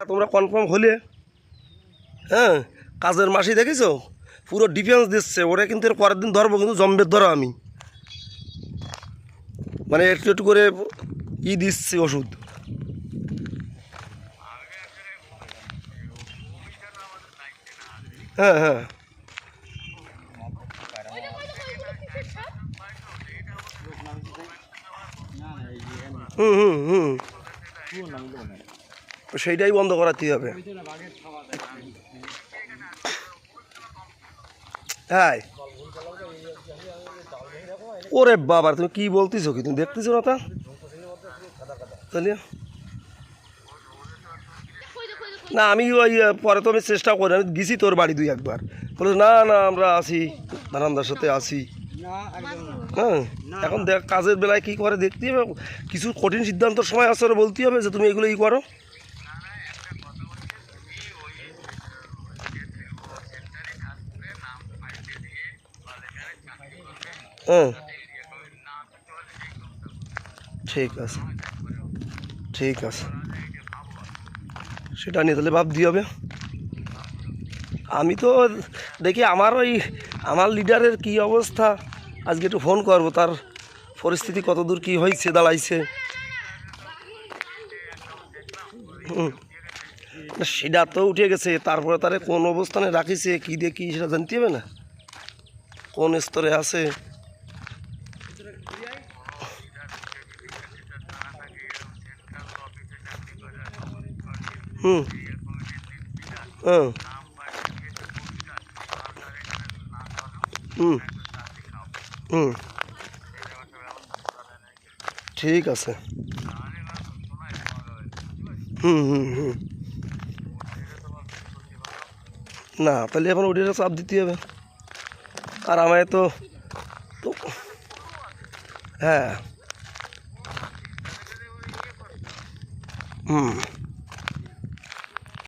তোমরা কনফার্ম হলে হ্যাঁ কাজের মাসি দেখিছো? পুরো ডিফেন্স দিচ্ছে, ওরা কিন্তু এর পরের দিন ধরবো, কিন্তু জম্বের ধরো আমি। মানে একটু একটু করে ই দিচ্ছি ওষুধ। হ্যাঁ হ্যাঁ। হুম হুম হুম। সেইটাই বন্ধ করাতে হবে। হ্যাঁ। ওরে বাবা, তুমি কি বলতেছো কি? তুমি দেখতেছো না তা? তাহলে? না, আমি ওই পরে তো আমি চেষ্টা করি, আমি গেছি তোর বাড়ি দুই একবার। বলে, না না, আমরা আছি নানান্দার সাথে আছি। হ্যাঁ এখন দেখ, কাজের বেলায় কী করে দেখতে হবে? কিছু কঠিন সিদ্ধান্তর সময় আসলে বলতে হবে যে, তুমি এগুলো ই করো। হ্যাঁ। ঠিক আছে। ঠিক আছে। সেটা নিয়ে তাহলে ভাবতে হবে। আমি তো দেখি আমার ওই, আমার লিডারের কি অবস্থা? আজকে একটু ফোন করব, তার পরিস্থিতি কত দূর কী হয়েছে, দাঁড়াইছে। সেটা তো উঠে গেছে, তারপরে তারে কোন অবস্থানে রাখিছে, কী দিয়ে কী সেটা জানতে হবে না? কোন স্তরে আছে হুম হ্যাঁ হুম হুম ঠিক আছে হুম হুম হুম না তাহলে এখন ওটিটা চাপ দিতে হবে আর আমায় তো তো হ্যাঁ হুম